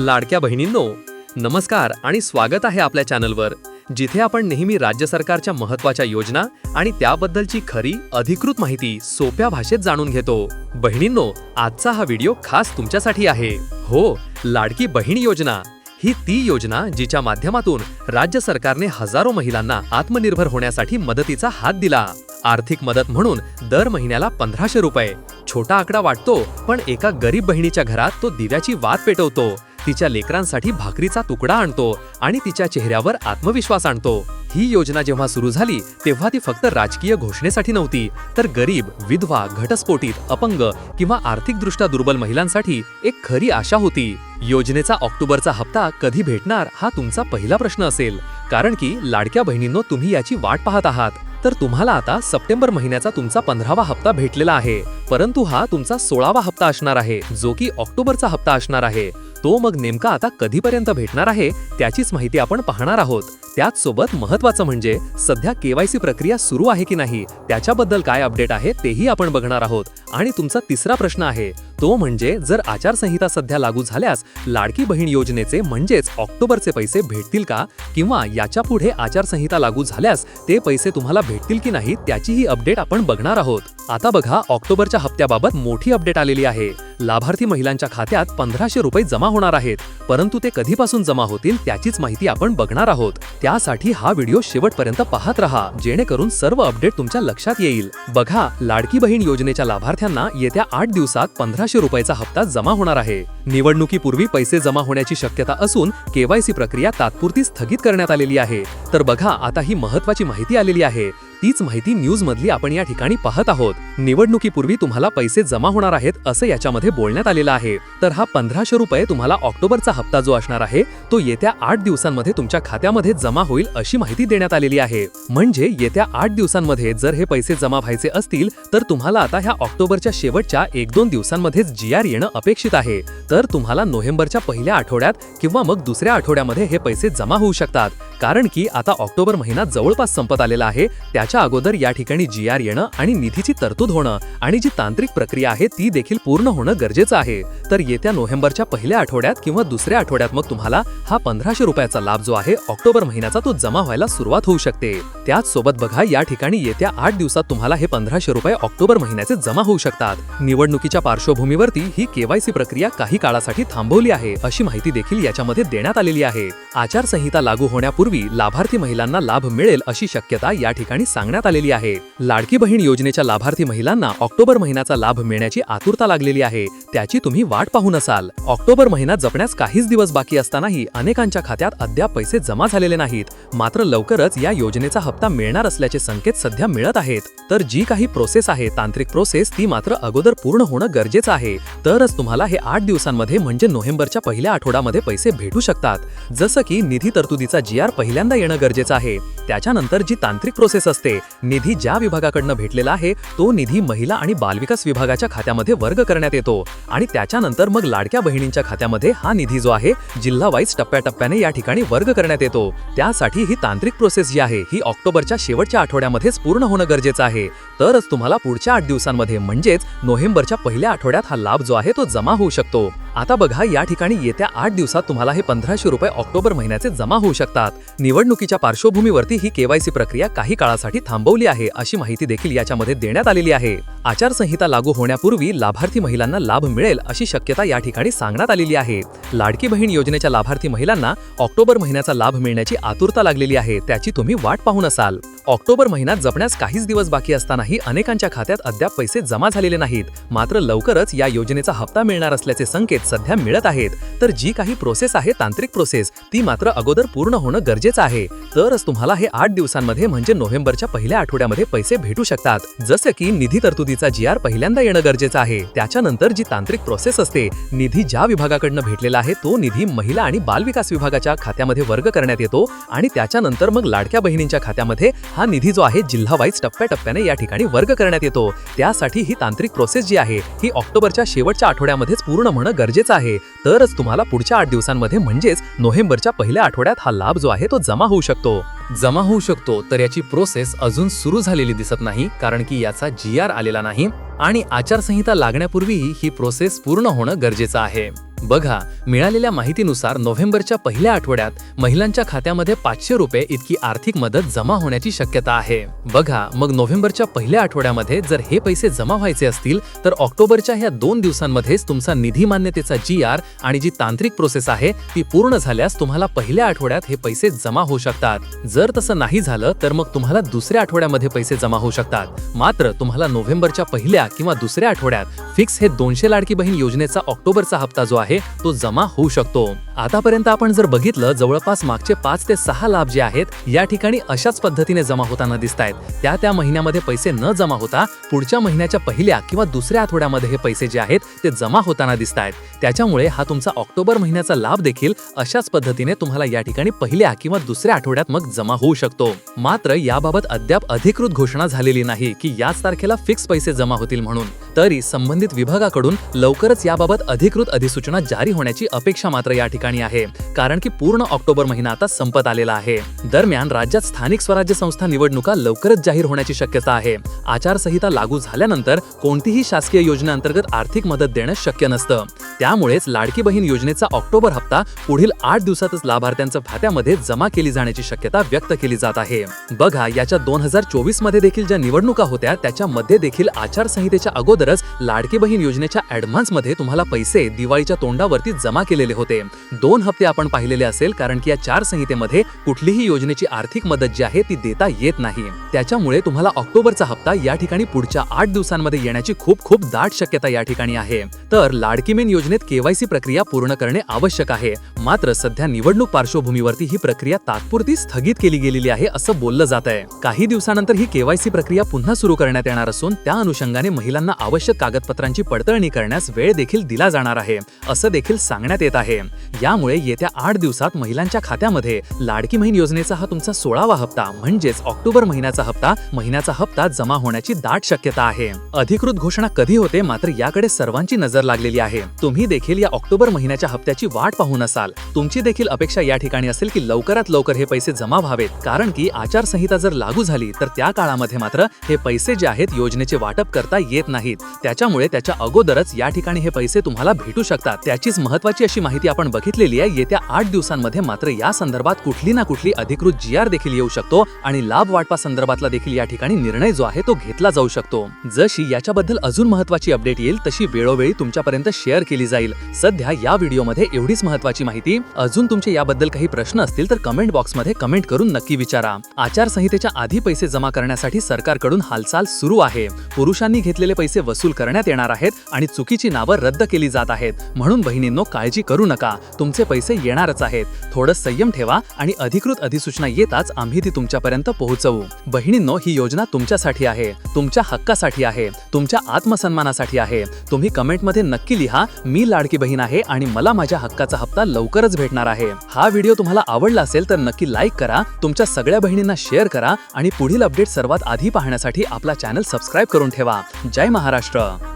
लाडक्या बहिणींनो नमस्कार आणि स्वागत आहे आपल्या चॅनलवर जिथे आपण नेहमी राज्य सरकारच्या महत्त्वाच्या योजना आणि त्याबद्दलची खरी अधिकृत माहिती सोप्या भाषेत जाणून घेतो. बहिणींनो आजचा हा व्हिडिओ खास तुमच्यासाठी आहे. हो लाडकी बहीण योजना. ही ती योजना जिच्या माध्यमातून राज्य सरकारने हजारो महिलांना आत्मनिर्भर होण्यासाठी मदतीचा हात दिला. आर्थिक मदत म्हणून दर महिन्याला पंधराशे रुपये. छोटा आकडा वाटतो पण एका गरीब बहिणीच्या घरात तो दिव्याची वाद पेटवतो. तिच्या लेकरांसाठी भाकरीचा तुकडा आणतो आणि तिच्या चेहऱ्यावर आत्मविश्वास आणतो. ही योजना जेव्हा सुरू झाली तेव्हा ती फक्त राजकीय घोषणेसाठी नव्हती तर गरीब विधवा घटस्फोटित अपंग किंवा आर्थिकदृष्ट्या दुर्बल महिलांसाठी एक खरी आशा होती. योजनेचा ऑक्टोबरचा हप्ता कधी भेटणार हा तुमचा पहिला प्रश्न असेल कारण की लाडक्या बहिणींनो तुम्ही याची वाट पाहत आहात. तर तुम्हाला आता सप्टेंबर महिन्याचा तुमचा पंधरावा हप्ता भेटलेला आहे. परंतु हा तुमचा सोळावा हप्ता असणार आहे जो की ऑक्टोबरचा हप्ता असणार आहे. तो मग नेमका आता कधीपर्यंत भेटणार आहे त्याचीच माहिती आपण पाहणार आहोत. त्याचसोबत महत्वाचं म्हणजे सध्या केवायसी प्रक्रिया सुरू आहे की नाही त्याच्याबद्दल काय अपडेट आहे तेही आपण बघणार आहोत. आणि तुमचा तिसरा प्रश्न आहे तो म्हणजे जर आचारसंहिता सध्या लागू झाल्यास लाडकी बहीण योजनेचे म्हणजेच ऑक्टोबरचे पैसे भेटतील का? किंवा याच्यापुढे आचारसंहिता लागू झाल्यास ते पैसे तुम्हाला भेटतील की नाही त्याचीही अपडेट आपण बघणार आहोत. आता बघा ऑक्टोबरच्या हप्त्याबाबत मोठी अपडेट आलेली आहे. लाभार्थी महिलांच्या खात्यात पंधराशे रुपये जमा होणार आहेत. परंतु ते कधीपासून जमा होतील त्याचीच माहिती आपण बघणार आहोत. त्यासाठी हा व्हिडिओ शेवटपर्यंत पाहत रहा जेणेकरून सर्व अपडेट तुमच्या लक्षात येईल. बघा लाडकी बहीण योजनेच्या लाभार्थ्यांना येत्या आठ दिवसात पंधराशे रुपयाचा हप्ता जमा होणार आहे. निवडणुकीपूर्वी पैसे जमा होण्याची शक्यता असून केवायसी प्रक्रिया तात्पुरती स्थगित करण्यात आलेली आहे. तर बघा आता ही महत्वाची माहिती आलेली आहे. तीच माहिती न्यूज मधली आपण या ठिकाणी पाहत आहोत. निवडणुकीपूर्वी तुम्हाला पैसे जमा होणार आहेत असं याच्यामध्ये बोलण्यात आलेलं आहे. तर हा पंधराशे रुपये तुम्हाला ऑक्टोबरचा हप्ता जो असणार आहे तो येत्या आठ दिवसांमध्ये तुमच्या खात्यामध्ये जमा होईल अशी माहिती देण्यात आलेली आहे. म्हणजे येत्या आठ दिवसांमध्ये जर हे पैसे जमा व्हायचे असतील तर तुम्हाला आता ह्या ऑक्टोबरच्या शेवटच्या एक दोन दिवसांमध्येच जी आर येणं अपेक्षित आहे. तर तुम्हाला नोव्हेंबरच्या पहिल्या आठवड्यात किंवा मग दुसऱ्या आठवड्यामध्ये हे पैसे जमा होऊ शकतात. कारण की आता ऑक्टोबर महिना जवळपास संपत आलेला आहे. त्याच्या अगोदर या ठिकाणी जी आर येणं आणि निधीची तरतूद होणं आणि जी तांत्रिक प्रक्रिया आहे ती देखील पूर्ण होणं गरजेचं आहे. तर येत्या नोव्हेंबरच्या पहिल्या आठवड्यात किंवा दुसऱ्या आठवड्यात मग तुम्हाला हा पंधराशे रुपयाचा लाभ जो आहे ऑक्टोबर महिन्याचा तो जमा व्हायला सुरुवात होऊ शकते. त्याच सोबत बघा या ठिकाणी येत्या आठ दिवसात तुम्हाला हे पंधराशे रुपये ऑक्टोबर महिन्याचे जमा होऊ शकतात. निवडणुकीच्या पार्श्वभूमीवरती ही केवायसी प्रक्रिया काही काळासाठी थांबवली आहे अशी माहिती देखील याच्यामध्ये देण्यात आलेली आहे. आचारसंहिता लागू होण्यापूर्वी लाभार्थी महिलांना लाभ मिळेल अशी शक्यता या ठिकाणी सांगण्यात आलेली आहे. लाडकी बहीण योजनेच्या लाभार्थी महिलांना ऑक्टोबर महिन्याचा लाभ मिळण्याची आतुरता लागलेली आहे. त्याची तुम्ही वाट पाहून असाल. ऑक्टोबर महिना जपण्यास काहीच दिवस बाकी असतानाही अनेकांच्या खात्यात अद्याप पैसे जमा झालेले नाहीत. मात्र लवकरच या योजनेचा हप्ता मिळणार असल्याचे संकेत सध्या मिळत आहेत. तर जी काही प्रोसेस आहे तांत्रिक प्रोसेस ती मात्र अगोदर पूर्ण होणं गरजेचं आहे. तरच तुम्हाला हे आठ दिवसांमध्ये म्हणजे नोव्हेंबरच्या पहिल्या आठवड्यामध्ये पैसे भेटू शकतात. जसं की निधी तरतुदीचा जी आर पहिल्यांदा येणं गरजेचं आहे. त्याच्यानंतर जी तांत्रिक प्रोसेस असते निधी ज्या विभागाकडनं भेटलेला आहे तो निधी महिला आणि बालविकास विभागाच्या खात्यामध्ये वर्ग करण्यात येतो. आणि त्याच्यानंतर मग लाडक्या बहिणींच्या खात्यामध्ये हा निधी जो आहे जिल्हा वाईज टप्प्याटप्प्याने या ठिकाणी वर्ग करण्यात येतो. त्यासाठी ही तांत्रिक प्रोसेस जी आहे ही ऑक्टोबरच्या शेवटच्या आठवड्यामध्येच पूर्ण होणं गरजेचं आहे. तरच तुम्हाला पुढच्या आठ दिवसांमध्ये म्हणजेच नोव्हेंबरच्या पहिल्या आठवड्यात हा लाभ जो आहे तो जमा होऊ शकतो. आता बघा या ठिकाणी येत्या आठ दिवसात तुम्हाला हे पंधराशे रुपये ऑक्टोबर महिन्याचे जमा होऊ शकतात. निवडणुकीच्या पार्श्वभूमीवरती ही केवायसी प्रक्रिया काही काळासाठी थांबवली आहे अशी माहिती देखील याच्यामध्ये देण्यात आलेली आहे. आचारसंहिता लागू होण्यापूर्वी लाभार्थी महिलांना लाभ मिळेल अशी शक्यता या ठिकाणी सांगण्यात आलेली आहे. लाडकी बहीण योजनेच्या लाभार्थी महिलांना ऑक्टोबर महिन्याचा लाभ मिळण्याची आतुरता लागलेली आहे त्याची तुम्ही वाट पाहून असाल. ऑक्टोबर महिन्यात जपण्यास काहीच दिवस बाकी असतानाही अनेकांच्या खात्यात अद्याप पैसे जमा झालेले नाहीत. मात्र लवकरच या योजनेचा हप्ता मिळणार असल्याचे संकेत सध्या मिळत आहेत. तर जी काही प्रोसेस आहे तांत्रिक प्रोसेस ती मात्र अगोदर पूर्ण होणं गरजेचं आहे. तरच तुम्हाला हे आठ दिवसांमध्ये म्हणजे नोव्हेंबरच्या पहिल्या आठवड्यामध्ये पैसे भेटू शकतात. जसं की निधी तरतुदीचा जी आर पहिल्यांदा येणं गरजेचं आहे. त्याच्यानंतर जी तांत्रिक प्रोसेस असते निधी ज्या विभागाकडनं भेटलेला आहे तो निधी महिला आणि बालविकास विभागाच्या खात्यामध्ये वर्ग करण्यात येतो आणि त्याच्यानंतर मग लाडक्या बहिणींच्या खात्यामध्ये हा निधी जो आहे जिल्हा वाईज टप्प्याटप्प्याने या ठिकाणी वर्ग करण्यात येतो. त्यासाठी ही तांत्रिक प्रोसेस जी आहे ही ऑक्टोबरच्या शेवटच्या आठवड्यामध्येच पूर्ण होणं गरजेचं आहे. तरच तुम्हाला पुढच्या आठ दिवसांमध्ये म्हणजेच नोव्हेंबरच्या पहिल्या आठवड्यात हा लाभ जो आहे तो जमा होऊ शकतो. जमा होऊ शकतो तर याची प्रोसेस अजून सुरू झालेली दिसत नाही कारण की याचा जी आर आलेला नाही आणि आचारसंहिता लागण्यापूर्वीही ही प्रोसेस पूर्ण होणं गरजेचं आहे. बघा मिळालेल्या माहितीनुसार नोव्हेंबरच्या पहिल्या आठवड्यात महिलांच्या खात्यामध्ये पाचशे रुपये इतकी आर्थिक मदत जमा होण्याची शक्यता आहे. बघा मग नोव्हेंबरच्या पहिल्या आठवड्यामध्ये जर हे पैसे जमा व्हायचे असतील तर ऑक्टोबरच्या ह्या दोन दिवसांमध्येच तुमचा निधी मान्यतेचा जी आर आणि जी तांत्रिक प्रोसेस आहे ती पूर्ण झाल्यास तुम्हाला पहिल्या आठवड्यात हे पैसे जमा होऊ शकतात. जर तसं नाही झालं तर मग तुम्हाला दुसऱ्या आठवड्यामध्ये पैसे जमा होऊ शकतात. मात्र तुम्हाला नोव्हेंबरच्या पहिल्या किंवा दुसऱ्या आठवड्यात फिक्स हे दोनशे लाडकी बहीण योजनेचा ऑक्टोबरचा हप्ता जो आहे तो जमा होऊ शकतो. आतापर्यंत आपण जर बघितलं जवळपास मागचे पाच ते सहा लाभ जे आहेत या ठिकाणी अशाच पद्धतीने जमा होताना दिसत आहेत त्या त्या महिन्यामध्ये पैसे न जमा होता पुढच्या महिन्याच्या पहिल्या किंवा दुसऱ्या आठवड्यामध्ये हे पैसे जे आहेत ते जमा होताना दिसत आहेत त्याच्यामुळे हा तुमचा ऑक्टोबर महिन्याचा लाभ देखील अशाच पद्धतीने तुम्हाला या ठिकाणी पहिल्या किंवा दुसऱ्या आठवड्यात मग जमा होऊ शकतो. मात्र याबाबत अद्याप अधिकृत घोषणा झालेली नाही की याच तारखेला फिक्स पैसे जमा होतील म्हणून. तरी संबंधित विभागाकडून लवकरच याबाबत अधिकृत अधिसूचना जारी होण्याची अपेक्षा मात्र या ठिकाणी आहे. कारण की पूर्ण ऑक्टोबर महिना आता संपत आलेला आहे. दरम्यान राज्यात स्थानिक स्वराज्य संस्था निवडणुका लवकरच जाहीर होण्याची शक्यता आहे. आचारसंहिता लागू झाल्यानंतर कोणतीही शासकीय योजनेअंतर्गत आर्थिक मदत देणं शक्य नसतं. त्यामुळेच लाडकी बहीण योजनेचा ऑक्टोबर हप्ता पुढील आठ दिवसातच लाभार्थ्यांच्या खात्यामध्ये जमा केली जाण्याची शक्यता व्यक्त केली जात आहे. बघा याच्या दोन हजार चोवीसमध्ये देखील ज्या निवडणुका होत्या त्याच्यामध्ये देखील आचारसंहितेच्या अगोदरच लाडकी बहीण योजनेच्या ऍडव्हान्समध्ये तुम्हाला पैसे दिवाळीच्या तोंडावरती जमा केलेले होते. दोन हप्ते आपण पाहिलेले असेल कारण की या चार संहितेमध्ये कुठलीही योजनेची आर्थिक मदत जी आहे ती देता येत नाही. त्याच्यामुळे तुम्हाला ऑक्टोबरचा हप्ता या ठिकाणी पुढच्या आठ दिवसांमध्ये येण्याची खूप खूप दाट शक्यता या ठिकाणी आहे. तर लाडकी मेन योजनेत केवायसी प्रक्रिया पूर्ण करणे आवश्यक आहे. मात्र सध्या निवडणूक पार्श्वभूमीवरती ही प्रक्रिया तात्पुरती स्थगित केली गेलेली आहे असं बोललं जात आहे काही दिवसानंतर ही केवायसी प्रक्रिया पुन्हा सुरू करण्यात येणार असून त्या अनुषंगाने महिलांना आवश्यक कागदपत्रांची पडताळणी करण्यास वेळ देखील दिला जाणार आहे असं देखील सांगण्यात येत आहे. यामुळे येत्या आठ दिवसात महिलांच्या खात्यामध्ये लाडकी बहीण योजनेचा हा तुमचा सोळावा हप्ता म्हणजेच ऑक्टोबर महिन्याचा हप्ता महिन्याचा हप्ता जमा होण्याची दाट शक्यता आहे. अधिकृत घोषणा कधी होते मात्र याकडे सर्वांची नजर लागलेली आहे. तुम्ही देखील या ऑक्टोबर महिन्याच्या हप्त्याची वाट पाहून असाल. तुमची देखील अपेक्षा या ठिकाणी असेल की लवकरात लवकर हे पैसे जमा व्हावेत कारण की आचारसंहिता जर लागू झाली तर त्या काळामध्ये मात्र हे पैसे जे आहेत योजनेचे वाटप करता येत नाहीत. त्याच्यामुळे त्याच्या अगोदरच या ठिकाणी हे पैसे तुम्हाला भेटू शकतात. त्याचीच महत्वाची अशी माहिती आपण बघितलेली आहे. येत्या आठ दिवसांमध्ये मात्र या संदर्भात कुठली ना कुठली अधिकृत जी आर देखील येऊ शकतो आणि लाभ वाटपा संदर्भातला देखील या ठिकाणी निर्णय जो आहे तो घेतला जाऊ शकतो. जशी याच्याबद्दल अजून महत्वाची अपडेट येईल तशी वेळोवेळी तुमच्यापर्यंत शेअर केली जाईल. सध्या या व्हिडिओमध्ये एवढीच महत्वाची माहिती. अजून तुमचे याबद्दल काही प्रश्न असतील तर कमेंट बॉक्समध्ये कमेंट करून नक्की विचारा. आचारसंहितेच्या आधी पैसे जमा करण्यासाठी सरकारकडून हालचाल सुरू आहे. पुरुषांनी घेतलेले पैसे वसूल करण्यात येणार आहेत आणि चुकीची नावं रद्द केली जात आहेत. म्हणून बहिणींनो काळजी करू नका. तुमचे पैसे येणारच आहेत. थोडं संयम ठेवा आणि अधिकृत अधिसूचना येताच आम्ही ती तुमच्यापर्यंत पोहोचवू. बहिणींनो ही योजना तुमच्यासाठी आहे. तुमच्या हक्कासाठी आहे. तुमच्या आत्मसन्मानासाठी आहे. तुम्ही कमेंटमध्ये नक्की लिहा मी लाडकी बहीण आहे आणि मला माझ्या हक्काचा हप्ता लवकरच भेटणार आहे. हा व्हिडिओ तुम्हाला आवडला असेल तर नक्की लाईक करा तुमच्या सगळ्या बहिणींना शेअर करा आणि पुढील अपडेट सर्वात आधी पाहण्यासाठी आपला चॅनल सबस्क्राईब करून ठेवा. जय महाराज ಮಹಾರಾಷ್ಟ್ರ